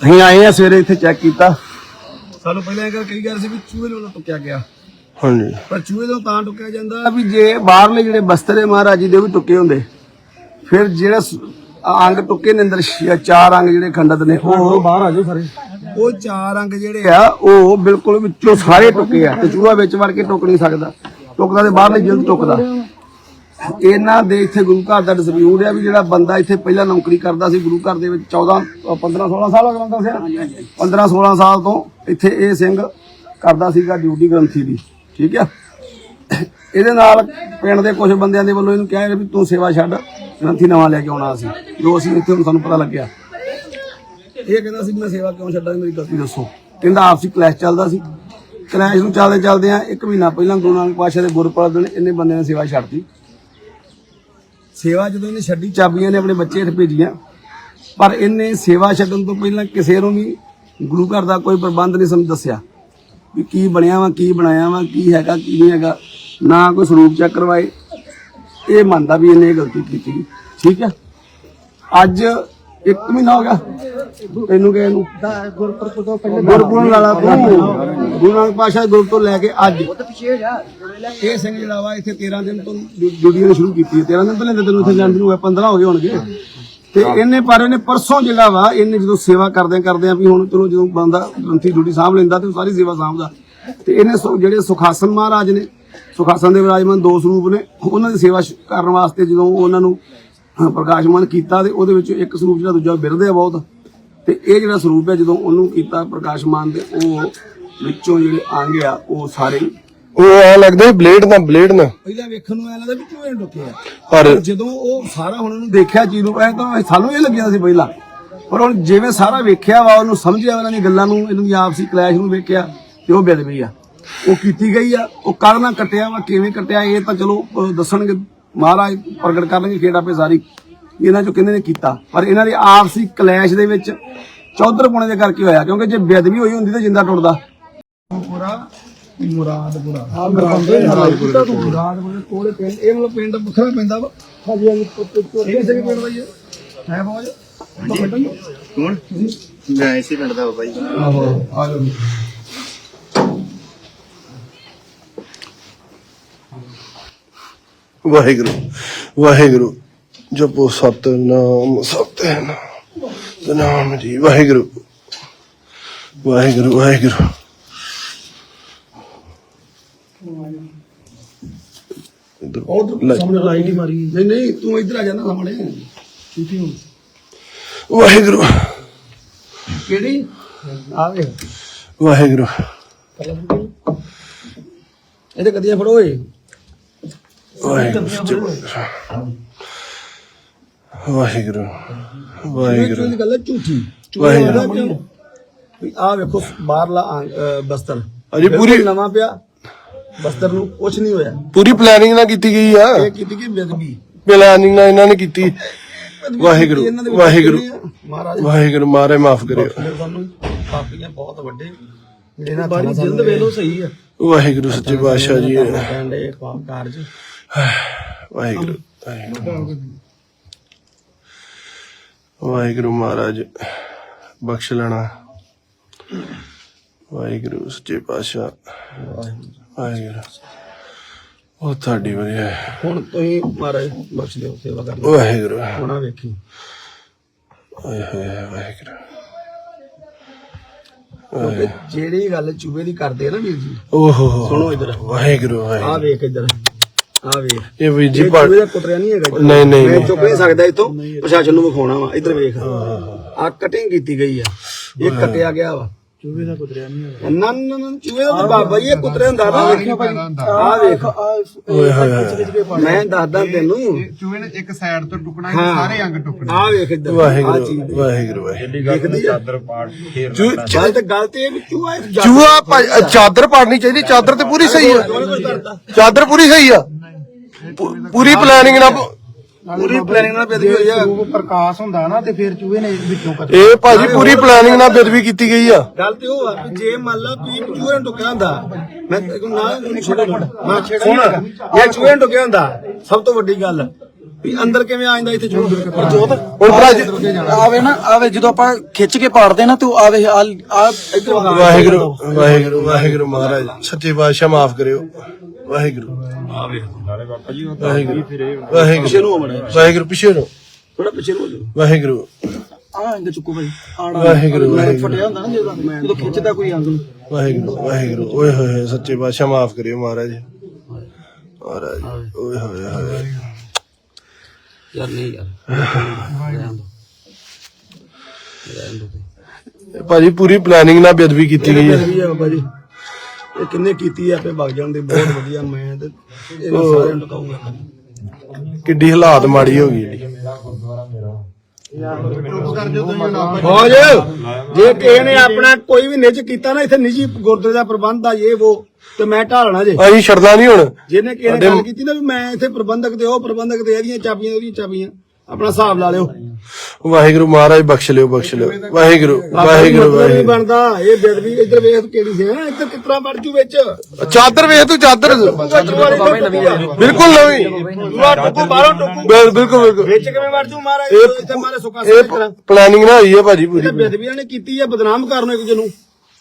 ਅਸੀਂ ਆਏ ਆ ਸਵੇਰੇ ਇੱਥੇ ਚੈੱਕ ਕੀਤਾ। ਸਾਨੂੰ ਪਹਿਲਾਂ ਇਹ ਗੱਲ ਕਹੀ ਗਿਆ ਸੀ ਵੀ ਚੂਹੇ ਨੂੰ ਟੁੱਕਿਆ ਗਿਆ। ਹਾਂਜੀ। ਪਰ ਚੂਹੇ ਤੋਂ ਤਾਂ ਟੁੱਕਿਆ ਜਾਂਦਾ ਵੀ ਜੇ ਬਾਹਰਲੇ ਜਿਹੜੇ ਬਸਤਰੇ ਮਹਾਰਾਜ ਜੀ ਦੇ ਵੀ ਟੁੱਕੇ ਹੁੰਦੇ। ਫਿਰ ਜਿਹੜਾ ਅੰਗ ਟੁੱਕੇ ਨੇ ਅੰਦਰ ਚਾਰ ਅੰਗ ਜਿਹੜੇ ਖੰਡਤ ਨੇ ਉਹ ਬਾਹਰ ਆ ਜਾਓ ਸਾਰੇ। ਉਹ ਚਾਰ ਅੰਗ ਜਿਹੜੇ ਆ ਉਹ ਬਿਲਕੁਲ ਵਿੱਚੋਂ ਸਾਰੇ ਟੁੱਕੇ ਆ ਤੇ ਚੂਹਾ ਵਿੱਚ ਵੜ ਕੇ ਟੁੱਕ ਨਹੀਂ ਸਕਦਾ। ਟੁੱਕਦਾ ਤੇ ਬਾਹਰਲੇ ਜਿਲਦ ਟੁੱਕਦਾ। ਇਹਨਾਂ ਦੇ ਇੱਥੇ ਗੁਰੂ ਘਰ ਦਾ ਡਿਸਪਿਊਟ ਆ ਵੀ ਜਿਹੜਾ ਬੰਦਾ ਇੱਥੇ ਪਹਿਲਾਂ ਨੌਕਰੀ ਕਰਦਾ ਸੀ ਗੁਰੂ ਘਰ ਦੇ ਵਿੱਚ 14 ਅ, 15 16 ਸਾਲ ਬੰਦਾ ਸੀ 15 16 ਸਾਲ ਤੋਂ ਇੱਥੇ ਇਹ ਸਿੰਘ ਕਰਦਾ ਸੀਗਾ ਡਿਊਟੀ ਗ੍ਰੰਥੀ ਦੀ ਠੀਕ ਆ? ਇਹਦੇ ਨਾਲ ਪਿੰਡ ਦੇ ਕੁਝ ਬੰਦਿਆਂ ਦੇ ਵੱਲੋਂ ਇਹਨੂੰ ਕਿਹਾ ਵੀ ਤੂੰ ਸੇਵਾ ਛੱਡ ਗ੍ਰੰਥੀ ਨਵਾਂ ਲੈ ਕੇ ਆਉਣਾ ਸੀ ਜੋ ਅਸੀਂ ਇੱਥੇ ਹੁਣ ਸਾਨੂੰ ਪਤਾ ਲੱਗਿਆ। ਇਹ ਕਹਿੰਦਾ ਸੀ ਮੈਂ ਸੇਵਾ ਕਿਉਂ ਛੱਡਾਂ ਮੇਰੀ ਗਲਤੀ ਦੱਸੋ। ਕਹਿੰਦਾ ਆਪਸੀ ਕਲੈਸ਼ ਚੱਲਦਾ ਸੀ। ਕਲੈਸ਼ ਨੂੰ ਚੱਲਦੇ ਚੱਲਦੇ ਆ ਇੱਕ ਮਹੀਨਾ ਪਹਿਲਾਂ ਗੁਰੂ ਨਾਨਕ ਪਾਤਸ਼ਾਹ ਦੇ ਗੁਰਪੁਰਬ ਦਿਨ ਇਹਨੇ ਬੰਦੇ ਨੇ ਸੇਵਾ ਛੱਡਤੀ ਸੇਵਾ ਜਦੋਂ ਇਹਨੇ ਛੱਡੀ, ਚਾਬੀਆਂ ਨੇ ਆਪਣੇ ਬੱਚੇ ਹੇਠ ਭੇਜੀਆਂ। ਪਰ ਇਹਨੇ ਸੇਵਾ ਛੱਡਣ ਤੋਂ ਪਹਿਲਾਂ ਕਿਸੇ ਨੂੰ ਵੀ ਗੁਰੂ ਘਰ ਦਾ ਕੋਈ ਪ੍ਰਬੰਧ ਨਹੀਂ ਸਮਝ ਦੱਸਿਆ। ਵੀ ਕੀ ਬਣਿਆ ਵਾ, ਕੀ ਬਣਾਇਆ ਵਾ, ਕੀ ਹੈਗਾ, ਕੀ ਨਹੀਂ ਹੈਗਾ। ਨਾ ਕੋਈ ਸਰੂਪ ਚੈੱਕ ਕਰਵਾਏ। ਇਹ ਮੰਨਦਾ ਵੀ ਇਹਨੇ ਇਹ ਗਲਤੀ ਕੀਤੀ। ਠੀਕ ਹੈ? ਅੱਜ ਇੱਕ ਮਹੀਨਾ ਹੋ ਗਿਆ। ਤੈਨੂੰ ਗਏ ਨੂੰ। ਗੁਰਪੁਰਬ ਤੋਂ ਪਹਿਲੇ ਗੁਰਪੁਰਬ ਵਾਲਾ ਤੂੰ ਗੁਰੂ ਨਾਨਕ ਪਾਤਸ਼ਾਹ ਗੁਰੂ ਤੋਂ ਲੈ ਕੇ ਅੱਜ। ਇਹ ਸਿੰਘ ਜਿਹੜਾ ਵਾ, ਇੱਥੇ 13 ਦਿਨ ਤੋਂ ਡਿਊਟੀ ਸ਼ੁਰੂ ਕੀਤੀ ਹੈ। 13 ਦਿਨ ਪਹਿਲਾਂ ਤੈਨੂੰ ਇੱਥੇ ਜਾਣ ਨੂੰ 15 ਹੋ ਗਏ ਹੋਣਗੇ। ਤੇ ਇਹਨੇ ਪਰ ਇਹਨੇ ਪਰਸੋਂ ਜਿਹੜਾ ਵਾ, ਇਹਨੇ ਜਦੋਂ ਸੇਵਾ ਕਰਦੇ ਕਰਦੇ ਆ ਵੀ ਹੁਣ ਚਲੋ ਜਦੋਂ ਬੰਦਾ ਗ੍ਰੰਥੀ ਡਿਊਟੀ ਸਾਂਭ ਲੈਂਦਾ ਤੇ ਉਹ ਸਾਰੀ ਸੇਵਾ ਸਾਂਭਦਾ। ਤੇ ਇਹਨੇ ਜਿਹੜੇ ਸੁਖਾਸਨ ਮਹਾਰਾਜ ਨੇ, ਸੁਖਾਸਨ ਦੇ ਵਿਰਾਜਮਾਨ ਦੋ ਸਰੂਪ ਨੇ, ਉਹਨਾਂ ਦੀ ਸੇਵਾ ਕਰਨ ਵਾਸਤੇ ਜਦੋਂ ਉਹਨਾਂ ਨੂੰ ਪ੍ਰਕਾਸ਼ਮਾਨ ਕੀਤਾ ਤੇ ਉਹਦੇ ਵਿੱਚੋਂ ਇੱਕ ਸਰੂਪ ਜਿਹੜਾ ਦੂਜਾ ਬਿਰਦੇ ਆ ਬਹੁਤ। ਤੇ ਇਹ ਜਿਹੜਾ ਸਰੂਪ ਹੈ ਜਦੋਂ ਉਹਨੂੰ ਕੀਤਾ ਪ੍ਰਕਾਸ਼ਮਾਨ ਦੇ ਉਹ ਵਿੱਚੋਂ ਜਿਹੜੇ ਆ ਉਹ ਸਾਰੇ। ਉਹ ਐ ਲੱਗਦਾ ਬਲੇਡ ਨਾਲ ਬਲੇਡ ਨਾਲ ਪਹਿਲਾਂ ਵੇਖਣ ਨੂੰ ਐ ਲੱਗਦਾ ਵੀ ਚੂਹੇ ਨੇ ਟੁੱਕੇ ਆ। ਪਰ ਜਦੋਂ ਉਹ ਸਾਰਾ ਹੁਣ ਉਹਨੂੰ ਦੇਖਿਆ ਚੀਜ਼ ਨੂੰ ਐ ਤਾਂ ਸਾਨੂੰ ਇਹ ਲੱਗਿਆ ਸੀ ਪਹਿਲਾਂ। ਪਰ ਹੁਣ ਜਿਵੇਂ ਸਾਰਾ ਵੇਖਿਆ ਵਾ ਉਹਨੂੰ ਸਮਝਿਆ ਉਹਨਾਂ ਦੀਆਂ ਗੱਲਾਂ ਨੂੰ ਇਹਨਾਂ ਦੀ ਆਪਸੀ ਕਲੈਸ਼ ਨੂੰ ਵੇਖਿਆ ਤੇ ਉਹ ਬਿਲ ਆ। ਉਹ ਕੀਤੀ ਗਈ ਆ ਉਹ ਕਰਨਾ ਕੱਟਿਆ ਵਾ ਕਿਵੇਂ ਕੱਟਿਆ ਇਹ ਤਾਂ ਚਲੋ ਦੱਸਣਗੇ। ਮਹਾਰਾਜ ਪ੍ਰਗਟ ਕਰਨਗੇ ਖੇਡ ਆਪੇ ਸਾਰੀ। ਇਹਨਾਂ ਚੋਂ ਕਿਹਨੇ ਨੇ ਕੀਤਾ? ਪਰ ਇਹਨਾਂ ਦੀ ਆਪਸੀ ਕਲੈਸ਼ ਦੇ ਵਿੱਚ ਚੌਧਰ ਪੁਣੇ ਦੇ ਕਰਕੇ ਹੋਇਆ ਕਿਉਂਕਿ ਜੇ ਬੇਅਦਬੀ ਹੋਈ ਹੁੰਦੀ ਤਾਂ ਜਿੰਦਾ ਟੁੱਟਦਾ। ਪੂਰਾ ਮੁਰਾਦਪੁਰਾ। ਆ ਮੁਰਾਦਪੁਰਾ। ਮੁਰਾਦਪੁਰਾ। ਕੋਲੇ ਪਿੰਡ ਇਹ ਮਤਲਬ ਪਿੰਡ ਵੱਖਰਾ ਪੈਂਦਾ ਵਾ? ਹਾਂਜੀ ਹਾਂਜੀ ਇਹ ਸੇ ਪਿੰਡ ਦਾ ਹੀ ਹੈ ਹੈ ਫੌਜ ਕੌਣ? ਮੈਂ ਇਸੇ ਪਿੰਡ ਦਾ ਬਾਬਾ ਜੀ। ਆਹੋ ਆ ਜਾਓ। ਵਾਹਿਗੁਰੂ ਵਾਹਿਗੁਰੂ ਜਪੋ ਸਤਨਾਮ ਸਤਨਾਮ ਨਾਮ ਜੀ ਵਾਹਿਗੁਰੂ ਵਾਹਿਗੁਰੂ ਵਾਹਿਗੁਰੂ। ਇੱਧਰ ਉਧਰ ਸਾਹਮਣੇ ਲਾਈਟ ਹੀ ਮਾਰੀ। ਨਹੀਂ ਨਹੀਂ ਤੂੰ ਇੱਧਰ ਆ ਜਾ ਨਾ ਸਾਹਮਣੇ। ਕਿੱਥੇ ਹੋ? ਵਾਹਿਗੁਰੂ। ਕਿਹੜੀ? ਆ ਵੇ ਵਾਹਿਗੁਰੂ। ਇਹਦੇ ਕਦੀਆਂ ਫੜੋ ਏ ਵਾਹਿਗੁਰੂ। ਵਾਹਿਗੁਰੂ ਵਾਹਿਗੁਰੂ। ਇਹ ਗੱਲ ਹੈ? ਝੂਠੀ। ਵਾਹਿਗੁਰੂ। ਵੀ ਆ ਵੇਖੋ ਬਾਹਰਲਾ ਅੰਗ, ਅਹ, ਬਸਤਰ। ਅਜੀ ਬਿਲਕੁਲ ਪੂਰੀ ਨਵਾਂ ਪਿਆ। ਬਸਤਰ ਨੂੰ ਕੁਝ ਨਹੀਂ ਹੋਇਆ। ਪੂਰੀ ਪਲੈਨਿੰਗ ਨਾਲ ਕੀਤੀ ਗਈ ਆ। ਇਹ ਕੀਤੀ ਕਿ ਬੇਦਬੀ ਪਲੈਨਿੰਗ ਨਾਲ ਇਹਨਾਂ ਨੇ ਕੀਤੀ। ਵਾਹਿਗੁਰੂ, ਦੇ ਵਾਹਿਗੁਰੂ। ਵਾਹਿਗੁਰੂ ਮਾਰੇ ਮਾਫ ਕਰਿਓ। ਸਾਨੂੰ। ਪਾਪੀਆਂ ਬਹੁਤ ਵੱਡੇ। ਜਿਹੜੇ ਨਾ ਬਾਰੀ ਜਿੰਦ ਵੇਲੋ ਸਹੀ ਆ। ਵਾਹਿਗੁਰੂ ਸੱਚੇ ਪਾਤਸ਼ਾਹ ਜੀ। ਕਹਿੰਦੇ ਪਾਪ ਕਾਰਜ। ਵਾਹਿਗੁਰੂ ਵਾਹਿਗੁਰੂ। ਵਾਹਿਗੁਰੂ ਮਹਾਰਾਜ ਬਖਸ਼ ਲੈਣਾ। ਵਾਹਿਗੁਰੂ ਸੱਚੇ ਪਾਤਸ਼ਾਹ। ਵਾਹਿਗੁਰੂ। ਉਹ ਤੁਹਾਡੀ ਵਧੀਆ ਹੈ। ਹੁਣ ਤੁਸੀਂ ਮਹਾਰਾਜ ਬਖਸ਼ ਦਿਓ ਸੇਵਾ ਕਰ ਲਓ ਵਾਹਿਗੁਰੂ। ਹੁਣ ਵੇਖੀ। ਹੋਏ ਵਾਹਿਗੁਰੂ। ਜਿਹੜੀ ਗੱਲ ਚੂਹੇ ਦੀ ਕਰਦੇ ਆ ਨਾ ਵੀਰ ਜੀ ਓਹੋ। ਸੁਣੋ ਇੱਧਰ। ਵਾਹਿਗੁਰੂ ਆ ਵਾਹਿਗੁਰੂ ਵੇਖ ਇੱਧਰ। ਆ ਵੇਖ। ਇਹ ਵੀ ਜੀ ਪਾ ਚੂਹੇ ਦਾ ਕੁਤਰਿਆ ਨਹੀਂ ਹੈਗਾ। ਨਹੀਂ, ਨਹੀਂ, ਮੈਂ। ਚੁੱਕ ਨਹੀਂ ਸਕਦਾ ਇਤੋਂ ਪ੍ਰਸ਼ਾਸਨ ਨੂੰ ਵਿਖਾਉਣਾ ਵਾ। ਇੱਧਰ ਵੇਖ। ਆ ਕਟਿੰਗ ਕੀਤੀ ਗਈ ਆ। ਇਹ ਕੱਟਿਆ ਗਿਆ ਵਾ। ਚੂਹੇ ਦਾ ਕੁਤਰਿਆ ਨਹੀਂ ਹੈਗਾ। ਨਾ ਨਾ ਨਾ ਚੂਹੇ ਦਾ ਬਾਬਾ ਇਹ ਕੁਤਰਿਆ ਹੁੰਦਾ ਨਾ। ਆ ਵੇਖ। ਓਏ ਹੋਏ ਹੋਏ ਮੈਂ ਦੱਸਦਾ ਤੈਨੂੰ। ਚੂਹੇ ਨੇ ਇੱਕ ਸਾਈਡ ਤੋਂ ਟੁਕਣਾ ਹਾਂ। ਸਾਰੇ ਅੰਗ ਟੁਕਣੇ ਆ ਵੇਖ ਇੱਧਰ। ਵਾਹਿਗੁਰੂ ਵਾਹਿਗੁਰੂ ਵਾਹਿਗੁਰੂ। ਦੇਖਦੀ ਆ। ਗੱਲ ਤੇ ਗੱਲ ਤੇ ਇਹ ਵੀ ਚੂਹਾ ਚੂਹਾ ਚਾਦਰ ਪਾੜਨੀ ਚਾਹੀਦੀ ਚਾਦਰ ਤੇ ਪੂਰੀ ਸਹੀ ਆ। ਚਾਦਰ ਪੂਰੀ ਸਹੀ ਆ। ਪੂ- ਪੂਰੀ ਪਲੈਨਿੰਗ ਨਾਲ ਪੂਰੀ ਪਲੈਨਿੰਗ ਨਾਲ ਬੇਦਬੀ ਹੋਈ ਆ। ਪ੍ਰਕਾਸ਼ ਹੁੰਦਾ ਨਾ ਤੇ ਫਿਰ ਚੂਹੇ ਨੇ ਵਿੱਚੋਂ ਕੱਟ ਇਹ ਭਾਜੀ ਪੂਰੀ ਪਲੈਨਿੰਗ ਨਾਲ ਬੇਦਬੀ ਕੀਤੀ ਗਈ ਆ। ਗੱਲ ਤੇ ਉਹ ਆ ਵੀ ਜੇ ਮੰਨ ਲਾ ਵੀ ਚੂਹੇ ਨੂੰ ਟੁਕਿਆ ਹੁੰਦਾ ਮੈਂ ਤੈਨੂੰ ਨਾ ਛੇੜਾ ਮੈਂ ਛੇੜਾ। ਇਹ ਚੂਹੇ ਨੂੰ ਟੁਕਿਆ ਹੁੰਦਾ ਸਭ ਤੋਂ ਵੱਡੀ ਗੱਲ ਵੀ ਅੰਦਰ ਕਿਵੇਂ ਆ ਜਾਂਦਾ ਇੱਥੇ ਹੁਣ ਭਰਾ ਜੀ ਆਵੇ ਨਾ ਆਵੇ ਜਦੋਂ ਆਪਾਂ ਖਿੱਚ ਕੇ ਪਾੜਦੇ ਨਾ ਤੇ ਉਹ ਆਵੇ ਆ ਇੱਧਰ ਵਾਹਿਗੁਰੂ ਵਾਹਿਗੁਰੂ ਵਾਹਿਗੁਰੂ ਮਹਾਰਾਜ ਸੱਚੇ ਪਾਤਸ਼ਾਹ ਮਾਫ ਕਰਿਓ। ਵਾਹਿਗੁਰੂ। ਵਾਹਿਗੁਰੂ। ਵਾਹਿਗੁਰੂ। ਵਾਹਿਗੁਰੂ ਪਿੱਛੇ ਨੂੰ। ਥੋੜਾ ਪਿੱਛੇ ਨੂੰ ਹੋ ਜਾਓ। ਵਾਹਿਗੁਰੂ। ਆ ਇੰਦੇ ਚੁੱਕੋ ਭਾਈ ਆੜਾ ਵਾਹਿਗੁਰੂ ਵਾਹਿਗੁਰੂ। ਫਟਿਆ ਹੁੰਦਾ ਨਾ ਜਦੋਂ ਜਦੋਂ ਖਿੱਚਦਾ ਕੋਈ ਅੰਗ ਨੂੰ ਵਾਹਿਗੁਰੂ ਵਾਹਿਗੁਰੂ। ਓਏ ਹੋਏ ਹੋਏ ਸੱਚੇ ਪਾਤਸ਼ਾਹ ਮਾਫ ਕਰਿਓ ਮਹਾਰਾਜ। ਮਹਾਰਾਜ ਓਏ ਹੋਏ ਹੋਏ। ਯਾਰ ਨਹੀਂ ਯਾਰ। ਭਾਜੀ ਪੂਰੀ ਪਲੈਨਿੰਗ ਨਾਲ ਬੇਦਬੀ ਕੀਤੀ ਗਈ ਹੈ। ਬਾਬਾ ਜੀ ਇਹ ਕਿੰਨੇ ਕੀਤੀ ਆ ਆਪੇ ਵਗ ਜਾਣ ਦੇ ਬਹੁਤ ਵਧੀਆ ਮੈਂ ਤੇ ਇਹਨਾਂ ਸਾਰਿਆਂ ਨੂੰ ਟਕਾਉਂਗਾ ਕਿੱਡੀ ਹਾਲਾਤ ਮਾੜੀ ਹੋ ਗਈ ਫੌਜ ਜੇ ਕਿਸੇ ਨੇ ਆਪਣਾ ਕੋਈ ਵੀ ਨਿੱਜ ਕੀਤਾ ਨਾ ਇੱਥੇ ਨਿੱਜੀ ਗੁਰਦੁਆਰੇ ਦਾ ਪ੍ਰਬੰਧ ਆ ਇਹ ਉਹ ਤੇ ਮੈਂ ਢਾਲਣਾ ਜੇ। ਅਸੀਂ ਛੱਡਦਾ ਨਹੀਂ ਹੁਣ। ਜਿਹਨੇ ਕਿਸੇ ਨੇ ਗੱਲ ਕੀਤੀ ਨਾ ਵੀ ਮੈਂ ਇੱਥੇ ਪ੍ਰਬੰਧਕ ਤੇ ਉਹ ਪ੍ਰਬੰਧਕ ਤੇ ਇਹਦੀਆਂ ਚਾਬੀਆਂ ਉਹਦੀਆਂ ਚਾਬੀਆਂ। ਆਪਣਾ ਹਿਸਾਬ ਲਾ ਲਿਓ। ਵਾਹਿਗੁਰੂ ਮਹਾਰਾਜ ਬਖਸ਼ ਲਿਓ ਬਖਸ਼ ਲਿਓ। ਵਾਹਿਗੁਰੂ ਵਾਹਿਗੁਰੂ ਨਹੀਂ ਵਾਹਿਗੁਰੂ। ਬਣਦਾ। ਇਹ ਬੇਦਬੀ ਇੱਧਰ ਵੇਖ ਕਿਹੜੀ ਸੀ ਹਾਂ ਇੱਧਰ ਕਿਤਰਾ ਵੜ ਜੂ ਵਿੱਚ? ਚਾਦਰ ਵੇਖ ਤੂੰ ਚਾਦਰ। ਬਿਲਕੁਲ ਨਵੀਂ। ਦੂਆ ਟੁੱਕੂ ਬਾਹਰੋਂ ਟੁੱਕੂ ਬਿਲ- ਬਿਲਕੁਲ ਬਿਲਕੁਲ। ਵਿੱਚ ਕਿਵੇਂ ਵੜ ਜੂ ਮਹਾਰਾਜ? ਇਹ- ਇੱਥੇ ਮਾਰੇ ਸੁੱਕਾ ਇਹ ਸਿੱਕਾ ਪਲੈਨਿੰਗ ਨਾ ਹੋਈ ਹੈ ਭਾਜੀ ਪੂਰੀ। ਇਹ ਬੇਦਬੀਆਂ ਨੇ ਕੀਤੀ ਹੈ ਬਦਨਾਮ ਕਰਨ ਇੱਕ ਨੂੰ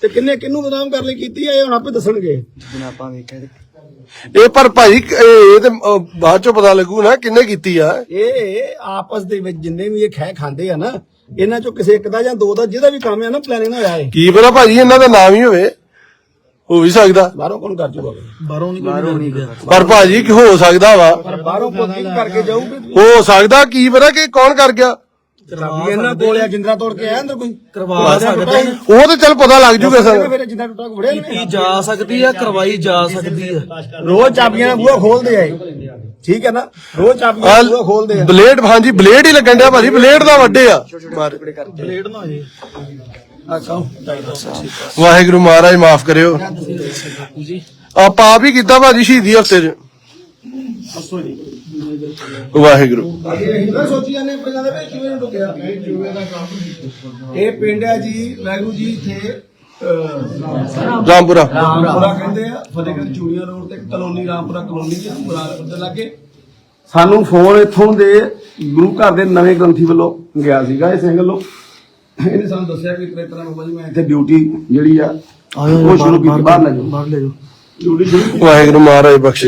ਤੇ ਕਿੰਨੇ ਕਿੰਨੂੰ ਬਦਨਾਮ ਕਰਨ ਲਈ ਕੀਤੀ ਹੈ ਇਹ ਹੁਣ ਆਪੇ ਦੱਸਣਗੇ। ਆਪਾਂ ਵੇਖਿਆ ਤੇ ਇਹ ਪਰ ਭਾਜੀ ਇਹ ਤੇ ਬਾਅਦ ਚੋਂ ਪਤਾ ਲੱਗੂ ਨਾ ਕਿੰਨੇ ਕੀਤੀ ਆ। ਇਹ ਆਪਸ ਦੇ ਵਿੱਚ ਜਿੰਨੇ ਵੀ ਇਹ ਖੈ ਖਾਂਦੇ ਆ ਨਾ ਇਹਨਾਂ ਚੋਂ ਕਿਸੇ ਇੱਕ ਦਾ ਜਾਂ ਦੋ ਦਾ ਜਿਹਦਾ ਵੀ ਕੰਮ ਹੈ ਨਾ ਪਲੈਨਿੰਗ ਹੋਇਆ ਹੈ ਕੀ ਪਤਾ ਭਾਜੀ ਇਹਨਾਂ ਦਾ ਨਾਮ ਹੀ ਹੋਵੇ। ਹੋ ਵੀ ਸਕਦਾ। ਬਾਹਰੋਂ ਕੌਣ ਕਰ ਜੂਗਾ? ਬਾਹਰੋਂ ਨਹੀਂ ਬਾਹਰੋਂ ਨਹੀਂ। ਪਰ ਭਾਜੀ ਕੀ ਹੋ ਸਕਦਾ ਵਾ। ਪਰ ਬਾਹਰੋਂ ਕੋਈ ਕਰਕੇ ਜਾਊਗੀ। ਹੋ ਸਕਦਾ ਕੀ ਪਤਾ ਕਿ ਕੌਣ ਕਰ ਗਿਆ। ਚਾਬੀ ਇਹਨਾਂ ਕੋਲ ਆ ਜਿੰਦਰਾ ਤੋੜ ਕੇ ਆਇਆ ਅੰਦਰ ਕੋਈ? ਕਰਵਾ ਸਕਦੇ ਨੇ। ਉਹ ਤੇ ਚੱਲ ਪਤਾ ਲੱਗ ਜੂਗਾ ਸਰ। ਫਿਰ ਜਿੰਦਰਾ ਟੁੱਟਾ ਵੜਿਆ ਕੀਤੀ ਜਾ ਸਕਦੀ ਆ ਕਰਵਾਈ ਜਾ ਸਕਦੀ ਆ। ਰੋਜ਼ ਚਾਬੀਆਂ ਨਾਲ ਬੂਹਾ ਖੋਲਦੇ ਆਏ ਠੀਕ ਹੈ ਨਾ? ਰੋਜ਼ ਚਾਬੀਆਂ ਨਾਲ ਬੂਹਾ ਖੋਲਦੇ ਆ। ਬਲੇਡ ਹਾਂਜੀ ਬਲੇਡ ਹੀ ਲੱਗਣ ਡਿਆ ਭਾਜੀ ਬਲੇਡ ਦਾ ਵੱਡੇ ਆ। ਬਲੇਡ ਨਾ ਵਾਹਿਗੁਰੂ ਮਹਾਰਾਜ ਮਾਫ ਕਰਿਓ। ਆਪਾਂ ਆਪ ਹੀ ਕੀਤਾ ਭਾਜੀ ਸ਼ਹੀਦੀ ਹਫ਼ਤੇ ਚ। ਵਾਹਿਗੁਰੂ। ਇਹ ਨਾ ਸੋਚੀ ਜਾਂਦੇ ਪਹਿਲਾਂ ਦੇ ਵਿੱਚ ਕਿਵੇਂ ਟੁਕਿਆ। ਇਹ ਪਿੰਡ ਹੈ ਜੀ ਵੈਗੂ ਜੀ ਇੱਥੇ ਅਹ, ਰਾਮਪੁਰਾ। ਰਾਮਪੁਰਾ ਕਹਿੰਦੇ ਆ ਫਤਿਹਗੜ੍ਹ ਚੂੜੀਆਂ ਰੋਡ ਤੇ ਕਲੋਨੀ ਰਾਮਪੁਰਾ ਕਲੋਨੀ ਦੇ ਮੁਰਾਦਪੁਰ ਦੇ ਲਾਗੇ। ਸਾਨੂੰ ਫੋਨ ਇੱਥੋਂ ਦੇ ਗੁਰੂ ਘਰ ਦੇ ਨਵੇਂ ਗ੍ਰੰਥੀ ਵੱਲੋਂ ਗਿਆ ਸੀਗਾ ਇਹ ਸਿੰਘ ਵੱਲੋਂ। ਇਹਨੇ ਸਾਨੂੰ ਦੱਸਿਆ ਕਿ ਤੇਰੇ ਤਰ੍ਹਾਂ ਬਾਬਾ ਜੀ ਮੈਂ ਇੱਥੇ ਡਿਊਟੀ ਜਿਹੜੀ ਆ ਉਹ ਸ਼ੁਰੂ ਕੀਤੀ ਬਾਹਰ ਲੈ ਜਾਓ। ਬਾਹਰ ਲੈ ਜਾਓ। ਡਿਊਟੀ ਸ਼ੁਰੂ ਕੀਤੀ। ਵਾਹਿਗੁਰੂ ਮਹਾਰਾਜ ਬਖਸ਼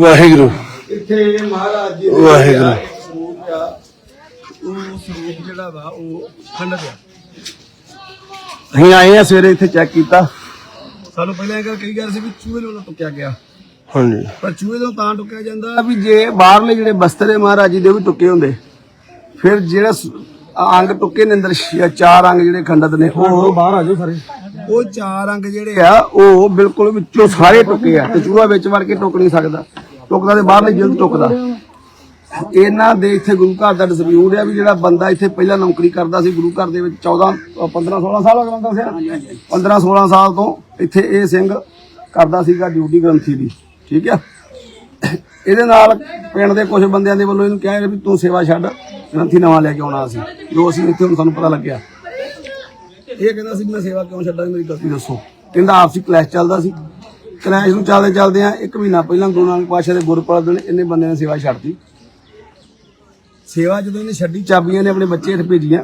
ਵਾਹਿਗੁਰੂ। ਇੱਥੇ ਮਹਾਰਾਜ ਜੀ ਦੇ ਵਾਹਿਗੁਰੂ। ਸਰੂਪ ਆ, ਉਹ ਸਰੂਪ ਜਿਹੜਾ ਵਾ ਉਹ ਖੰਡਤ ਆ ਅਸੀਂ ਆਏ ਆ ਸਵੇਰੇ ਇੱਥੇ ਚੈੱਕ ਕੀਤਾ। ਸਾਨੂੰ ਪਹਿਲਾਂ ਇਹ ਗੱਲ ਕਹੀ ਗਿਆ ਸੀ ਵੀ ਚੂਹੇ ਨੂੰ ਟੁੱਕਿਆ ਗਿਆ। ਹਾਂਜੀ। ਪਰ ਚੂਹੇ ਤੋਂ ਤਾਂ ਟੁੱਕਿਆ ਜਾਂਦਾ ਵੀ ਜੇ ਬਾਹਰਲੇ ਜਿਹੜੇ ਬਸਤਰ ਮਹਾਰਾਜ ਜੀ ਦੇ ਉਹ ਵੀ ਟੁੱਕੇ ਹੁੰਦੇ। ਫਿਰ ਜਿਹੜਾ ਸ- ਅੰਗ ਟੁੱਕੇ ਨੇ ਅੰਦਰ ਛ- ਚਾਰ ਅੰਗ ਜਿਹੜੇ ਖੰਡਤ ਨੇ ਉਹ ਬਾਹਰ ਆ ਜਾਓ ਸਾਰੇ। ਉਹ ਚਾਰ ਅੰਗ ਜਿਹੜੇ ਆ ਉਹ ਬਿਲਕੁਲ ਵਿੱਚੋਂ ਸਾਰੇ ਟੁੱਕੇ ਆ ਤੇ ਚੂਹਾ ਵਿੱਚ ਵੜ ਕੇ ਟੁੱਕ ਨਹੀਂ ਸਕਦਾ। ਟੁੱਕਦਾ ਤੇ ਬਾਹਰਲੇ ਜਿਲਦ ਟੁੱਕਦਾ। ਇਹਨਾਂ ਦੇ ਇੱਥੇ ਗੁਰੂ ਘਰ ਦਾ ਡਿਸਪਿਊਟ ਆ ਵੀ ਜਿਹੜਾ ਬੰਦਾ ਇੱਥੇ ਪਹਿਲਾਂ ਨੌਕਰੀ ਕਰਦਾ ਸੀ ਗੁਰੂ ਘਰ ਦੇ ਵਿੱਚ 14 ਅ, 15 16 ਸਾਲ ਬੰਦਾ ਸੀ 15 16 ਸਾਲ ਤੋਂ ਇੱਥੇ ਇਹ ਸਿੰਘ ਕਰਦਾ ਸੀਗਾ ਡਿਊਟੀ ਗ੍ਰੰਥੀ ਦੀ ਠੀਕ ਆ? ਇਹਦੇ ਨਾਲ ਪਿੰਡ ਦੇ ਕੁਝ ਬੰਦਿਆਂ ਦੇ ਵੱਲੋਂ ਇਹਨੂੰ ਕਿਹਾ ਵੀ ਤੂੰ ਸੇਵਾ ਛੱਡ ਗ੍ਰੰਥੀ ਨਵਾਂ ਲੈ ਕੇ ਆਉਣਾ ਸੀ ਜੋ ਅਸੀਂ ਇੱਥੇ ਹੁਣ ਸਾਨੂੰ ਪਤਾ ਲੱਗਿਆ। ਇਹ ਕਹਿੰਦਾ ਸੀ ਮੈਂ ਸੇਵਾ ਕਿਉਂ ਛੱਡਾਂ ਮੇਰੀ ਗਲਤੀ ਦੱਸੋ। ਕਹਿੰਦਾ ਆਪਸੀ ਕਲੈਸ਼ ਚੱਲਦਾ ਸੀ। ਕਲੈਸ਼ ਨੂੰ ਚੱਲਦੇ ਚੱਲਦੇ ਆ, ਇੱਕ ਮਹੀਨਾ ਪਹਿਲਾਂ ਗੁਰੂ ਨਾਨਕ ਪਾਤਸ਼ਾਹ ਦੇ ਗੁਰਪੁਰਬ ਦਿਨ ਇਹਨੇ ਬੰਦੇ ਨੇ ਸੇਵਾ ਛੱਡਤੀ ਸੇਵਾ ਜਦੋਂ ਇਹਨੇ ਛੱਡੀ, ਚਾਬੀਆਂ ਨੇ ਆਪਣੇ ਬੱਚੇ ਹੇਠ ਭੇਜੀਆਂ।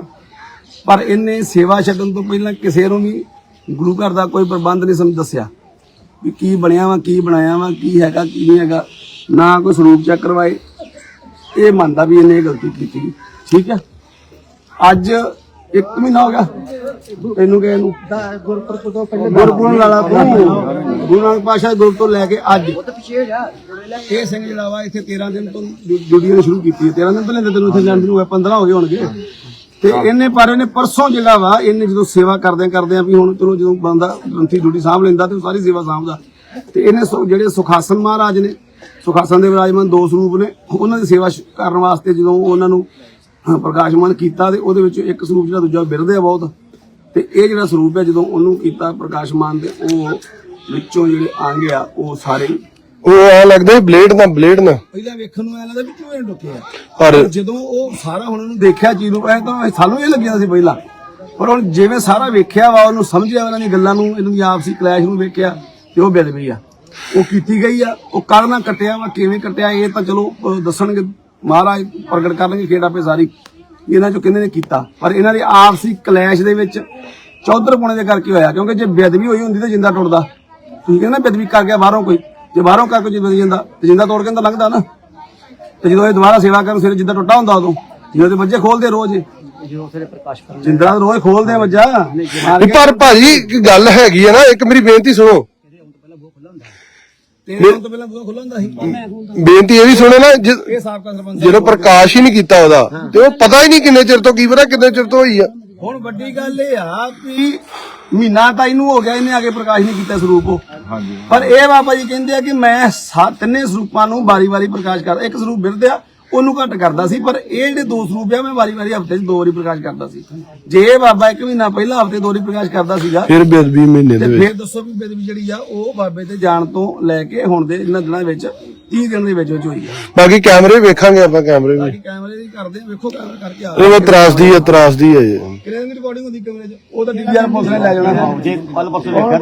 ਪਰ ਇਹਨੇ ਸੇਵਾ ਛੱਡਣ ਤੋਂ ਪਹਿਲਾਂ ਕਿਸੇ ਨੂੰ ਵੀ ਗੁਰੂ ਘਰ ਦਾ ਕੋਈ ਪ੍ਰਬੰਧ ਨਹੀਂ ਸਮਝ ਦੱਸਿਆ ਵੀ ਕੀ ਬਣਿਆ ਵਾ, ਕੀ ਬਣਾਇਆ ਵਾ, ਕੀ ਹੈਗਾ, ਕੀ ਨਹੀਂ ਹੈਗਾ। ਨਾ ਕੋਈ ਸਰੂਪ ਚੈੱਕ ਕਰਵਾਏ। ਇਹ ਮੰਨਦਾ ਵੀ ਇਹਨੇ ਇਹ ਗਲਤੀ ਕੀਤੀ। ਠੀਕ ਹੈ? ਅੱਜ ਇੱਕ ਮਹੀਨਾ ਹੋ ਗਿਆ। ਇਹਨੂੰ ਗਏ ਨੂੰ? ਗੁਰਪੁਰਬ ਤੋਂ ਪਹਿਲੇ ਗੁਰਪੁਰਬ ਵਾਲਾ ਤੋਂ ਗੁਰੂ ਨਾਨਕ ਪਾਸ਼ਾ ਗੁਰੂ ਤੋਂ ਲੈ ਕੇ ਅੱਜ। ਇਹ ਸਿੰਘ ਜਿਹੜਾ ਵਾ, ਇੱਥੇ 13 ਦਿਨ ਤੋਂ ਡਿਊਟੀ ਨੇ ਸ਼ੁਰੂ ਕੀਤੀ ਹੈ। 13 ਦਿਨ ਪਹਿਲੇ ਤੈਨੂੰ ਇੱਥੇ ਜਾਣ ਨੂੰ 15 ਹੋ ਗਏ ਹੋਣਗੇ। ਤੇ ਇਹਨੇ ਪਰ ਇਹਨੇ ਪਰਸੋਂ ਜਿਹੜਾ ਵਾ, ਇਹਨੇ ਜਦੋਂ ਸੇਵਾ ਕਰਦੇ ਕਰਦੇ ਆ ਵੀ ਹੁਣ ਚਲੋ ਜਦੋਂ ਬੰਦਾ ਗ੍ਰੰਥੀ ਡਿਊਟੀ ਸਾਂਭ ਲੈਂਦਾ ਤੇ ਸਾਰੀ ਸੇਵਾ ਸਾਂਭਦਾ ਤੇ ਇਹਨੇ ਜਿਹੜੇ ਸੁਖਾਸਨ ਮਹਾਰਾਜ ਨੇ, ਸੁਖਾਸਨ ਦੇ ਵਿਰਾਜਮਾਨ ਦੋ ਸਰੂਪ ਨੇ, ਉਹਨਾਂ ਦੀ ਸੇਵਾ ਕਰਨ ਵਾਸਤੇ ਜਦੋਂ ਉਹਨਾਂ ਨੂੰ ਪ੍ਰਕਾਸ਼ਮਾਨ ਕੀਤਾ ਤੇ ਉਹਦੇ ਵਿੱਚ ਇੱਕ ਸਰੂਪ ਜਿਹੜਾ ਦੂਜਾ ਬਿਰਦੇ ਆ ਬਹੁਤ। ਤੇ ਇਹ ਜਿਹੜਾ ਸਰੂਪ ਹੈ ਜਦੋਂ ਉਹਨੂੰ ਕੀਤਾ ਪ੍ਰਕਾਸ਼ਮਾਨ ਦੇ ਉਹ ਵਿੱਚੋਂ ਜਿਹੜੇ ਆ ਉਹ ਸਾਰੇ। ਉਹ ਐ ਲੱਗਦਾ ਬਲੇਡ ਨਾ ਬਲੇਡ ਨਾ ਪਹਿਲਾਂ ਵੇਖਣ ਨੂੰ ਐ ਲੱਗਦਾ ਵੀ ਕਿਉਂ ਡੁੱਕੇ ਆ ਪਰ ਜਦੋਂ ਉਹ ਸਾਰਾ ਹੁਣ ਉਹਨੂੰ ਦੇਖਿਆ ਚੀਜ਼ ਨੂੰ ਐ ਤਾਂ ਸਾਨੂੰ ਇਹ ਲੱਗਿਆ ਸੀ ਪਹਿਲਾਂ। ਪਰ ਹੁਣ ਜਿਵੇਂ ਸਾਰਾ ਵੇਖਿਆ ਵਾ ਉਹਨੂੰ ਸਮਝਿਆ ਉਹਨਾਂ ਦੀਆਂ ਗੱਲਾਂ ਨੂੰ ਇਹਨਾਂ ਦੀ ਆਪਸੀ ਕਲੈਸ਼ ਨੂੰ ਵੇਖਿਆ ਤੇ ਉਹ ਬਿਲ ਪਈ ਆ। ਉਹ ਕੀਤੀ ਗਈ ਆ ਉਹ ਕਰਨਾ ਕੱਟਿਆ ਵਾ ਕਿਵੇਂ ਕੱਟਿਆ ਇਹ ਤਾਂ ਚਲੋ ਦੱਸਣਗੇ। ਮਹਾਰਾਜ ਪ੍ਰਗਟ ਕਰਨਗੇ ਖੇਡ ਆਪੇ ਸਾਰੀ। ਇਹਨਾਂ ਚੋਂ ਕਿੰਨੇ ਨੇ ਕੀਤਾ? ਪਰ ਇਹਨਾਂ ਦੀ ਆਪਸੀ ਕਲੈਸ਼ ਦੇ ਵਿੱਚ ਚੌਧਰ ਪੁਣੇ ਦੇ ਕਰਕੇ ਹੋਇਆ, ਕਿਉਂਕਿ ਜੇ ਬੇਦਬੀ ਹੋਈ ਹੁੰਦੀ ਤਾਂ ਜਿੰਦਾ ਟੁੱਟਦਾ। ਤੁਸੀਂ ਕਹਿੰਦੇ ਨਾ ਬੇਅਦਬੀ ਕਰ ਗਿਆ ਬਾਹਰੋਂ ਕੋਈ। ਜੇ ਬਾਹਰੋਂ ਕਰਕੇ ਜੇ ਜਿੰਦਾ ਜਿੰਦਾ ਤੇ ਜਿੰਦਾ ਤੋੜ ਕੇ ਤਾਂ ਲੰਘਦਾ ਨਾ। ਤੇ ਜਦੋਂ ਇਹ ਦੁਬਾਰਾ ਸੇਵਾ ਕਰਨ ਫਿਰ ਜਿੰਦਾ ਟੁੱਟਾ ਹੁੰਦਾ ਉਦੋਂ ਜਦੋਂ ਤੇ ਬੱਜੇ ਖੋਲਦੇ ਰੋਜ਼ ਜਿੰਦਾ ਰੋਜ਼ ਖੋਲਦੇ ਆ ਬੱਜਾ ਪਰ ਭਾਜੀ, ਇੱਕ ਗੱਲ ਹੈਗੀ ਆ ਨਾ, ਇੱਕ ਮੇਰੀ ਬੇਨਤੀ ਸੁਣੋ। ਤੇਰੇ ਤੋਂ ਪਹਿਲਾਂ ਬੂਹਾ ਖੁੱਲ੍ਹਾ ਹੁੰਦਾ ਸੀ? ਬੇਨਤੀ ਇਹ ਵੀ ਸੁਣੋ ਨਾ ਜ- ਇਹ ਸਾਬਕਾ ਸਰਪੰਚ ਜਦੋਂ ਪ੍ਰਕਾਸ਼ ਹੀ ਨਹੀਂ ਕੀਤਾ ਉਹਦਾ ਤੇ ਉਹ ਪਤਾ ਹੀ ਨਹੀਂ ਕਿੰਨੇ ਚਿਰ ਤੋਂ ਕੀ ਪਤਾ ਕਿੰਨੇ ਚਿਰ ਤੋਂ ਹੋਈ ਆ। ਹੁਣ ਵੱਡੀ ਗੱਲ ਇਹ ਆ ਕਿ ਮਹੀਨਾ ਤਾਂ ਇਹਨੂੰ ਹੋ ਗਿਆ ਇਹਨੇ ਆ ਕੇ ਪ੍ਰਕਾਸ਼ ਨਹੀਂ ਕੀਤਾ ਸਰੂਪ ਉਹ। ਪਰ ਇਹ ਬਾਬਾ ਜੀ ਕਹਿੰਦੇ ਆ ਕਿ ਮੈਂ ਸਾ- ਤਿੰਨੇ ਸਰੂਪਾਂ ਨੂੰ ਵਾਰੀ-ਵਾਰੀ ਪ੍ਰਕਾਸ਼ ਕਰਦਾ ਇੱਕ ਸਰੂਪ ਬਿਰਧ ਆ ਉਹਨੂੰ ਘੱਟ ਕਰਦਾ ਸੀ ਪਰ ਇਹ ਜਿਹੜੇ ਦੋ ਸਰੂਪ ਆ ਮੈਂ ਵਾਰੀ-ਵਾਰੀ ਹਫ਼ਤੇ 'ਚ ਦੋ ਵਾਰੀ ਪ੍ਰਕਾਸ਼ ਕਰਦਾ ਸੀ। ਜੇ ਇਹ ਬਾਬਾ ਇੱਕ ਮਹੀਨਾ ਪਹਿਲਾਂ ਹਫ਼ਤੇ ਦੋ ਵਾਰੀ ਪ੍ਰਕਾਸ਼ ਕਰਦਾ ਸੀਗਾ ਫਿਰ ਬੇਦਬੀ ਮਹੀਨੇ ਦੇ ਤੇ ਵਿੱਚ। ਫਿਰ ਦੱਸੋ ਵੀ ਬੇਦਬੀ ਜਿਹੜੀ ਆ ਉਹ ਬਾਬੇ ਤੇ ਜਾਣ ਤੋਂ ਲੈ ਕੇ ਹੁਣ ਦੇ ਇਹਨਾਂ ਦਿਨਾਂ ਵਿੱਚ 30 ਦਿਨ ਦੇ ਵਿੱਚ ਵਿੱਚ ਹੋਈ ਆ। ਬਾਕੀ ਕੈਮਰੇ ਵੇਖਾਂਗੇ ਆਪਾਂ ਕੈਮਰੇ ਵੀ। ਸਾਡੀ ਕੈਮਰੇ ਦੀ ਕਰਦੇ ਆ, ਵੇਖੋ ਕੈਮਰਾ ਕਰਕੇ ਆ ਉਹ ਤਰਾਸਦੀ ਹੈ ਤਰਾਸਦੀ ਹੈ ਜੀ ਕਿਹਨੇ ਦੀ ਰਿਕਾਰਡਿੰਗ ਹੁੰਦੀ ਕੈਮਰੇ 'ਚ? ਉਹ ਤਾਂ ਡੀਵੀਆਰ ਪੁਲਿਸ ਨੇ ਲੈ ਜਾਣਾ। ਜੇ ਕੱਲ ਪਰਸੋਂ ਵੇਖਿਆ